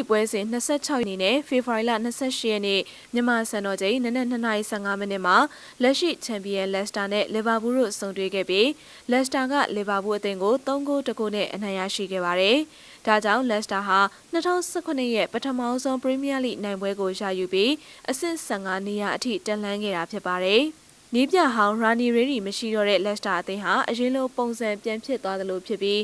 လိပွဲစဉ်26ရက်နေ့နဲ့ဖေဖော်ဝါရီလ28ရက်နေ့မြန်မာစံတော်ချိန်နနက်2:15မိနစ်မှာလက်ရှိချန်ပီယံလက်စတာနဲ့လီဗာပူးတို့ဆုံတွေ့ခဲ့ပြီးလက်စတာကလီဗာပူးအသင်းကို3ဂိုးတဂိုးနဲ့အနိုင်ရရှိခဲ့ပါတယ်။ဒါကြောင့်လက်စတာဟာ2019ရဲ့ပထမဆုံးပရီးမီးယားလိနိုင်ပွဲကိုရယူပြီးအဆင့်15နေရာအထိတက်လှမ်းခဲ့တာဖြစ်ပါတယ်။ နီးပြဟောင်းရာနီရေရီမရှိတော့တဲ့လက်စတာအသင်းဟာအရင်လိုပုံစံပြန်ဖြစ်သွားသလိုဖြစ်ပြီး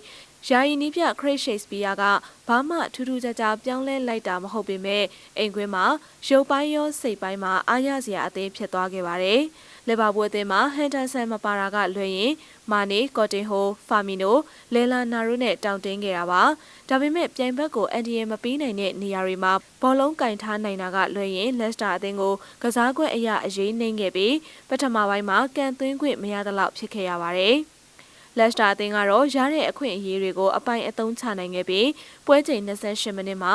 ယာယီနီးပြခရစ်ရှိတ်စပီယာကဘာမှထူးထူးခြားခြားပြောင်းလဲလိုက်တာမဟုတ်ပေမဲ့အိမ်ခွင်းမှာရုပ်ပိုင်းရောစိတ်ပိုင်းမှာအားရစရာအသင်းဖြစ်သွားခဲ့ပါတယ်။ လီဗာပူးအသင်းမှာဟန်တာဆန်မပါတာကလွှဲရင်မာနီကော်တင်ဟိုဖာမီနိုလဲလာနာရိုနဲ့တောင်တင်းခဲ့တာပါ။ဒါပေမဲ့ပြိုင်ဘက်ကိုအန်ဒီယယ်မပေးနိုင်တဲ့နေရာတွေမှာဘောလုံးကင်ထားနိုင်တာကလွှဲရင်လက်စတာအသင်းကိုကစားကွက်အရာအရေးနှိမ့်ခဲ့ပြီးပထမပိုင်းမှာကန်သွင်းခွင့်မရသလောက်ဖြစ်ခဲ့ရပါတယ်။ လက်စတာအသင်းကတော့ရတဲ့အခွင့်အရေးတွေကိုအပိုင်အသုံးချနိုင်ခဲ့ပြီးပွဲချိန်28မိနစ်မှာ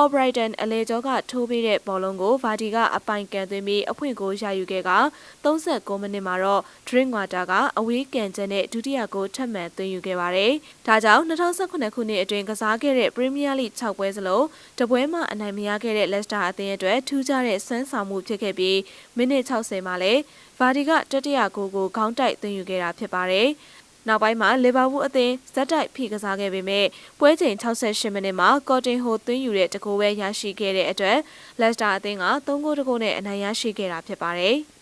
Albrighton အလေကျော်ကထိုးပေးတဲ့ဘောလုံးကိုဗာဒီကအပိုင်ကန်သွင်းပြီးအဖွင့်ကိုရယူခဲ့က39မိနစ်မှာတော့ Drink Water ကအဝေးကန်ချက်နဲ့ဒုတိယကိုထပ်မံသွင်းယူခဲ့ပါတယ်။ဒါကြောင့်2019ခုနှစ်အတွင်းကစားခဲ့တဲ့ Premier League 6ပွဲစလုံးတပွဲမှအနိုင်မရခဲ့တဲ့ Leicester အသင်းအတွက်ထူးခြားတဲ့စွမ်းဆောင်မှုဖြစ်ခဲ့ပြီးမိနစ်60မှာလည်းဗာဒီကတတိယဂိုးကိုခေါင်းတိုက်သွင်းယူခဲ့တာဖြစ်ပါတယ်။ နောက်ပိုင်းမှာလီဗာပူးအသင်းဇက်တိုက်ဖိကစားခဲ့ပေမဲ့ပွဲချိန်68မိနစ်မှာကော်တင်ဟိုသွင်းယူတဲ့တကူပဲရရှိခဲ့တဲ့အတွက်လက်စတာအသင်းက3ဂိုးတကူနဲ့အနိုင်ရရှိခဲ့တာဖြစ်ပါတယ်။